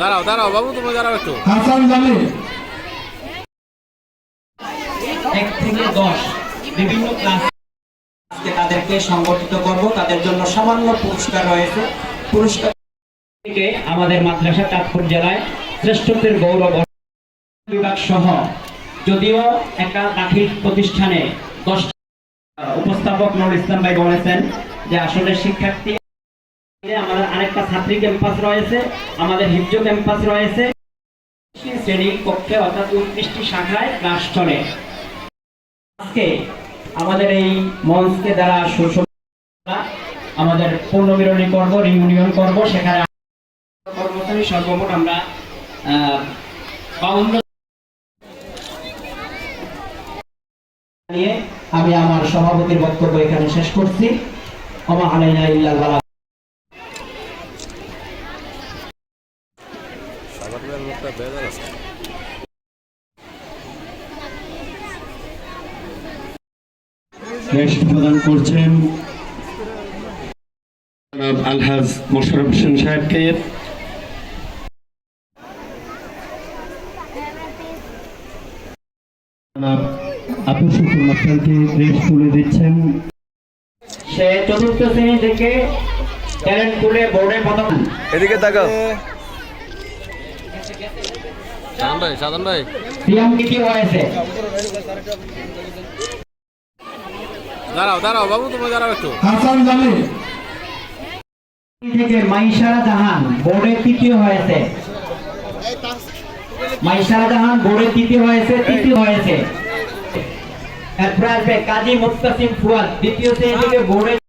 দাঁড়াও দাঁড়াও বাবু তুমি দাঁড়াও একটু। হাসান জামি এক থেকে দশ বিভিন্ন ক্লাস তাদেরকে সংগঠিত করব। তাদের জন্য সামান্য পুরস্কার রয়েছে। পুরস্কার আমাদের মাদ্রাসা চাঁদপুর জেলায় শ্রেষ্ঠত্বের গৌরব বিভাগ সহ যদিও একটা দাখিল প্রতিষ্ঠানে দশ উপস্থাপক নুরুল ইসলাম ভাই বলেছেন যে আসলে শিক্ষার্থী আমাদের আরেকটা ছাত্রী ক্যাম্পাস রয়েছে, আমাদের হিফজ ক্যাম্পাস রয়েছে। শ্রেণি কক্ষে অর্থাৎ উনত্রিশটি শাখায় ক্লাস চলে। আজকে আমাদের এই মঞ্চকে দ্বারা আমাদের করব রিউনিয়ন করব সেখানে কর্মচারী সর্বমোট আমরা নিয়ে আমি আমার সভাপতির বক্তব্য এখানে শেষ করছি। আমা আলাইনা ইল্লাল সাবানের মুখটা বেজার আছে রেস্ট প্রদান করছেন আলহাজ মোশারফ হোসেন সাহেবকে। জনাব মাস্টারকে রেস্ট তুলে দিচ্ছেন। সে চতুর্থ শ্রেণি থেকে ট্যালেন্ট পুলে বোর্ডে প্রথম। এদিকে তাকাও। সাধন ভাই সাধন ভাই। হয়েছে দাঁড়াও দাঁড়াও বাবু তুমি দাঁড়াও একটু। হাসান জামি থেকে মাইশারা জাহান বোর্ডে তৃতীয় হয়েছে মাইশারা জাহান বোর্ডে তৃতীয় হয়েছে তৃতীয় হয়েছে এরপরে আসবে কাজী মুস্তাসিম ফুয়াদ দ্বিতীয় শ্রেণি থেকে বোর্ডে